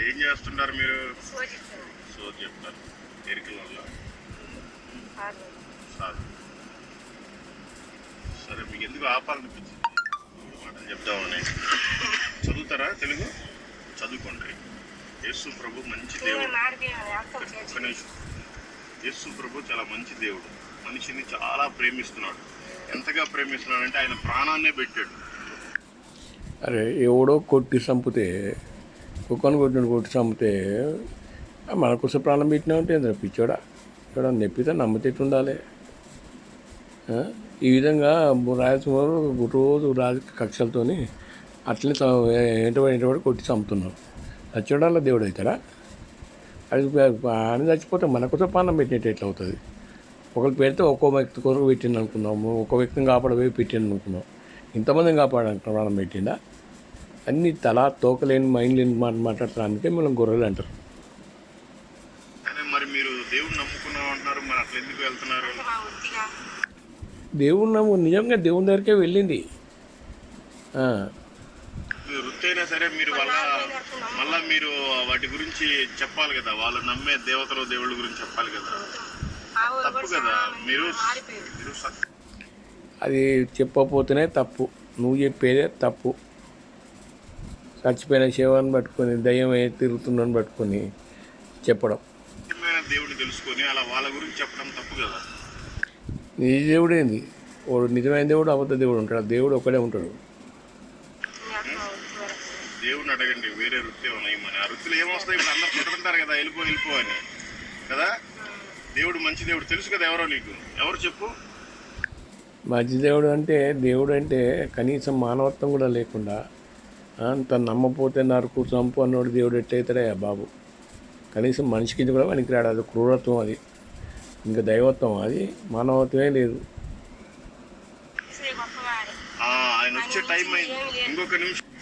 ఏం చేస్తుంటారు మీరు? సో చెప్తారు. ఎరికల వల్ల. సార్ సరే మీకు ఎందుకు ఆపాలనిపించింది? మాటలు చెప్దామని. చదువుతారా తెలుగు? చదువుకోండి. యేసు ప్రభు మంచి దేవుడు. యేసు ప్రభు చాలా మంచి దేవుడు. మనిషిని చాలా ప్రేమిస్తున్నాడు. ఎంతగా ప్రేమిస్తున్నాడంటే ఆయన ప్రాణాన్నే పెట్టాడు. అరే ఎవడో కొట్టి చంపితే కుక్కను కొట్టిన కొట్టి చంపితే మనకోసం ప్రాణం పెట్టినా ఉంటే ఏంద్రా పిచ్చోడా? ఇక్కడ నెప్పితే నమ్మతెట్టు ఉండాలి ఈ విధంగా రాయలసీమలో రోజు రాజకీయ కక్షలతోని అట్లనే ఏంటబడి ఏంటబడి కొట్టి చంపుతున్నారు. చచ్చోడాల దేవుడు అవుతాడా? అది ఆయన చచ్చిపోతే మన కోసం ప్రాణం పెట్టినట్టు ఎట్లా అవుతుంది? ఒకరు పెడితే ఒక్కో వ్యక్తి కొరకు పెట్టింది అనుకున్నాము ఒక్కో వ్యక్తిని కాపాడబోయి పెట్టింది అనుకున్నాం ఇంతమందిని కాపాడ ప్రాణం పెట్టిందా అన్ని తల తోకలేని మైండ్ లేని మాట మాట్లాడటానికే మనం గొర్రెలు అంటారు. మరి మీరు దేవుడు నమ్ము నిజంగా దేవుని దగ్గరికే వెళ్ళింది. ఆ, మీరు వృత్తి అయినా సరే మీరు వాళ్ళ మళ్ళా మీరు వాటి గురించి చెప్పాలి కదా. వాళ్ళు నమ్మే దేవతలు దేవుళ్ళ గురించి చెప్పాలి కదా. తప్పు కదా. మీరు అది చెప్పకపోతేనే తప్పు. నువ్వు చెప్పేదే తప్పు. చచ్చిపోయిన శవాన్ని పట్టుకొని దయ్యం ఏ తిరుగుతుందని పట్టుకొని చెప్పడం. దేవుడిని తెలుసుకొని అలా వాళ్ళ గురించి చెప్పడం తప్పు కదా? నీ దేవుడు ఏంది వాడు నిజమైన దేవుడు అబద్ధ దేవుడు ఉంటాడు. దేవుడు ఒకడే ఉంటాడు. దేవుడిని అడగండి వేరే వృత్తి ఉన్నాయి మన ఆ వృత్తిలో ఏమొస్తాయి? ఇప్పుడు అందరు కొట్టుకుంటారు కదా వెళ్ళిపో వెళ్ళిపో అని. కదా? దేవుడు మంచి దేవుడు తెలుసు కదా ఎవరో నీకు? ఎవరు చెప్పు? మంచి దేవుడు అంటే దేవుడు అంటే కనీసం మానవత్వం కూడా లేకుండా అంత తను నమ్మపోతే నరుకు చంపు అన్నోడు దేవుడు ఎట్టయితే బాబు? కనీసం మనిషికి ఇది కూడా పనికిరాడు. అది క్రూరత్వం అది. ఇంకా దైవత్వం అది. మానవత్వమే లేదు. ఆయన వచ్చే టైం అయింది. ఇంకొక నిమిషం.